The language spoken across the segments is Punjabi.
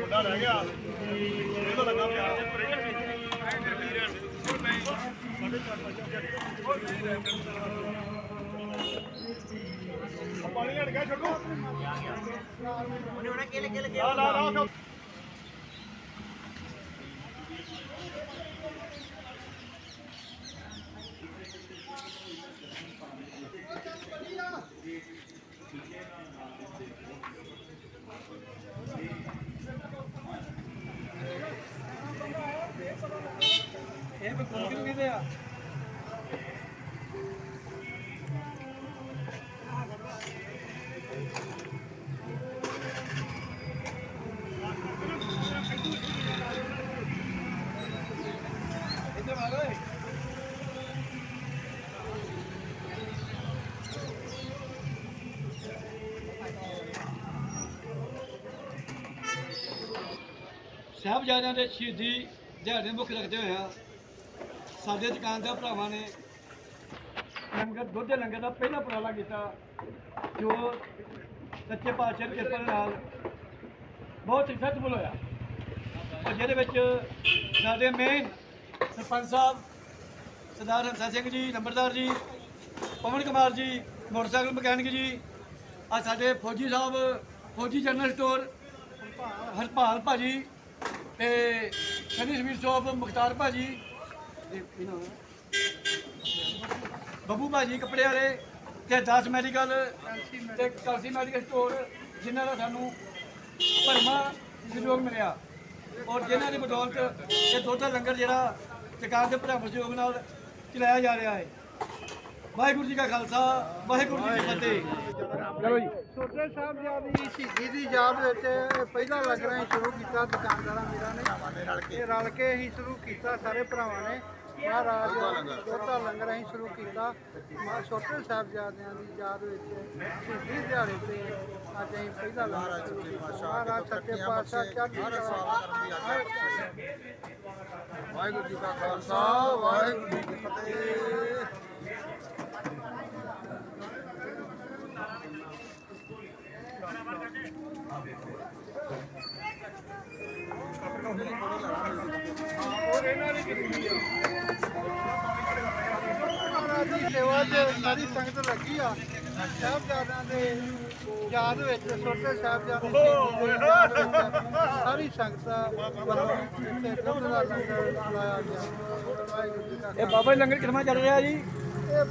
ਮੁੰਡਾ ਰਹਿ ਗਿਆ ਇਹ ਤਾਂ ਲੱਗਾ ਪਿਆ ਪਾਣੀ ਲੈਣ ਗਿਆ ਛੱਡੋ ਲਾ ਲਾ ਲਾ ਇਹ ਬਕੂਲ ਕਿਹਨੂੰ ਕਹਿੰਦੇ ਆ? ਸਾਹਿਬਜ਼ਾਦਿਆਂ ਦੇ ਸ਼ਹੀਦੀ ਦਿਹਾੜੇ ਮੁੱਖ ਰੱਖਦੇ ਹੋਇਆ ਸਾਡੇ ਦੁਕਾਨਦਾਰ ਭਰਾਵਾਂ ਨੇ ਲੰਗਰ, ਦੁੱਧ ਦੇ ਲੰਗਰ ਦਾ ਪਹਿਲਾ ਉਪਰਾਲਾ ਕੀਤਾ, ਜੋ ਸੱਚੇ ਪਾਤਸ਼ਾਹ ਦੀ ਕਿਰਪਾ ਨਾਲ ਬਹੁਤ ਸਕਸੈਸਫੁਲ ਹੋਇਆ। ਔਰ ਜਿਹਦੇ ਵਿੱਚ ਸਾਡੇ ਮੇਨ ਸਰਪੰਚ ਸਾਹਿਬ, ਸਰਦਾਰ ਹੰਸਾ ਸਿੰਘ ਜੀ, ਨੰਬਰਦਾਰ ਜੀ, ਪਵਨ ਕੁਮਾਰ ਜੀ, ਮੋਟਰਸਾਈਕਲ ਮਕੈਨਿਕ ਜੀ ਆ ਸਾਡੇ ਫੌਜੀ ਸਾਹਿਬ, ਫੌਜੀ ਜਨਰਲ ਸਟੋਰ, ਹਰਪਾਲ ਭਾਜੀ ਤੇ ਸਨੀ ਸਮੀਰ ਸ਼ੋਪ ਮੁਖਤਾਰ ਭਾਜੀ ਤੇ ਕੀ ਨਾਮ ਹੈ? ਬੱਬੂ ਭਾਜੀ ਕੱਪੜੇ ਵਾਲੇ ਤੇ 10 ਮੈਡੀਕਲ ਤੇ ਕਲਸੀ ਮੈਡੀਕਲ ਸਟੋਰ, ਜਿਨ੍ਹਾਂ ਦਾ ਸਾਨੂੰ ਭਰਮਾ ਸਹਿਯੋਗ ਮਿਲਿਆ ਔਰ ਜਿਨ੍ਹਾਂ ਦੀ ਬਦੌਲਤ ਇਹ ਦੁੱਧ ਲੰਗਰ ਜਿਹੜਾ ਸਰਕਾਰ ਦੇ ਭਰਾ ਸਹਿਯੋਗ ਨਾਲ ਚਲਾਇਆ ਜਾ ਰਿਹਾ ਹੈ ਵਾਹਿਗੁਰੂ ਜੀ ਕਾ ਖਾਲਸਾ ਵਾਹਿਗੁਰੂ ਜੀ ਕੀ ਫਤਿਹ। ਚਲੋ ਜੀ। ਛੋਟੇ ਸਾਹਿਬ ਦੀ ਸ਼ਹੀਦੀ ਦੀ ਯਾਦ ਵਿੱਚ ਇਹ ਪਹਿਲਾ ਲੰਗਰ ਅਸੀਂ ਸ਼ੁਰੂ ਕੀਤਾ ਦੁਕਾਨਦਾਰਾਂ ਵੀਰਾਂ ਨੇ। ਰਲ ਕੇ ਰਲ ਕੇ ਅਸੀਂ ਸ਼ੁਰੂ ਕੀਤਾ ਸਾਰੇ ਭਰਾਵਾਂ ਨੇ। ਮਹਾਰਾਜ ਛੋਟਾ ਲੰਗਰ ਅਸੀਂ ਸ਼ੁਰੂ ਕੀਤਾ। ਮਾ ਛੋਟੇ ਸਾਹਿਬਜ਼ਾਦਿਆਂ ਦੀ ਯਾਦ ਵਿੱਚ ਸ਼ਹੀਦੀ ਦਿਹਾੜੇ ਤੇ ਅੱਜ ਅਸੀਂ ਪਹਿਲਾ ਲੰਗਰ ਸ਼ੁਰੂ ਕੀਤਾ ਮਹਾਰਾਜ ਸੱਚੇ ਪਾਤਸ਼ਾਹ ਚੜ੍ਹਦੀ ਵਾਹਿਗੁਰੂ ਜੀ ਕਾ ਖਾਲਸਾ ਵਾਹਿਗੁਰੂ ਜੀ ਕੀ ਫਤਿਹ ਮਹਾਰਾਜ ਦੀ ਸੇਵਾ 'ਚ ਸਾਰੀ ਸੰਗਤ ਲੱਗੀ ਆ ਸਾਹਿਬਜ਼ਾਦਿਆਂ ਦੇ ਯਾਦ ਵਿੱਚ ਛੋਟੇ ਸਾਹਿਬਜ਼ਾਦੇ ਦੀ ਯਾਦ ਵਿੱਚ ਸਾਰੀ ਸੰਗਤ ਵੱਲੋਂ ਇੱਥੇ ਦੁੱਧ ਦਾ ਲੰਗਰ ਲਾਇਆ ਗਿਆ ਇਹ ਬਾਬਾ ਜੀ ਲੰਗਰ ਕਿਰਮਾ ਚੱਲ ਰਿਹਾ ਜੀ? ਇਹ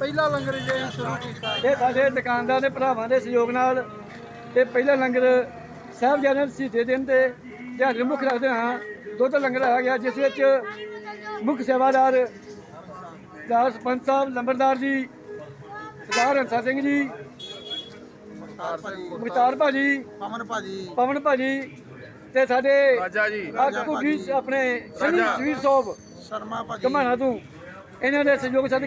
ਪਹਿਲਾ ਲੰਗਰ ਜੇ ਸ਼ੁਰੂ ਕੀਤਾ ਇਹ ਸਾਡੇ ਦੁਕਾਨਦਾਰ ਦੇ ਭਰਾਵਾਂ ਦੇ ਸਹਿਯੋਗ ਨਾਲ ਇਹ ਪਹਿਲਾ ਲੰਗਰ ਸਾਹਿਬਜ਼ਾਦਿਆਂ ਦੇ ਸ਼ਹੀਦੇ ਦਿਨ ਤੇ ਦਿਹਾੜੇ ਮੁੱਖ ਰੱਖਦੇ ਹਾਂ। ਦੁੱਧ ਲੰਗਰ ਆ ਗਿਆ ਜਿਸ ਵਿੱਚ ਮੁੱਖ ਸੇਵਾਦਾਰ ਸਰਦਾਰ ਸਰਪੰਚ ਸਾਹਿਬ ਲੰਬਰਦਾਰ ਜੀ ਸਰਦਾਰ ਹੰਸਾ ਸਿੰਘ ਜੀ ਮੁਖਤਾਰ ਭਾਜੀ ਪਵਨ ਭਾਜੀ। ਪਵਨ ਭਾਜੀ ਤੇ ਸਾਡੇ ਰਾਜਾ ਜੀ। ਆਪਣੇ ਸ਼ਨੀ ਸਵੀਰ ਸਾਹਿਬ ਸ਼ਰਮਾ ਭਾਜੀ। ਕਮਾਣਾ ਤੋਂ ਇਹਨਾਂ ਦੇ ਸਹਿਯੋਗ ਸਾਡੇ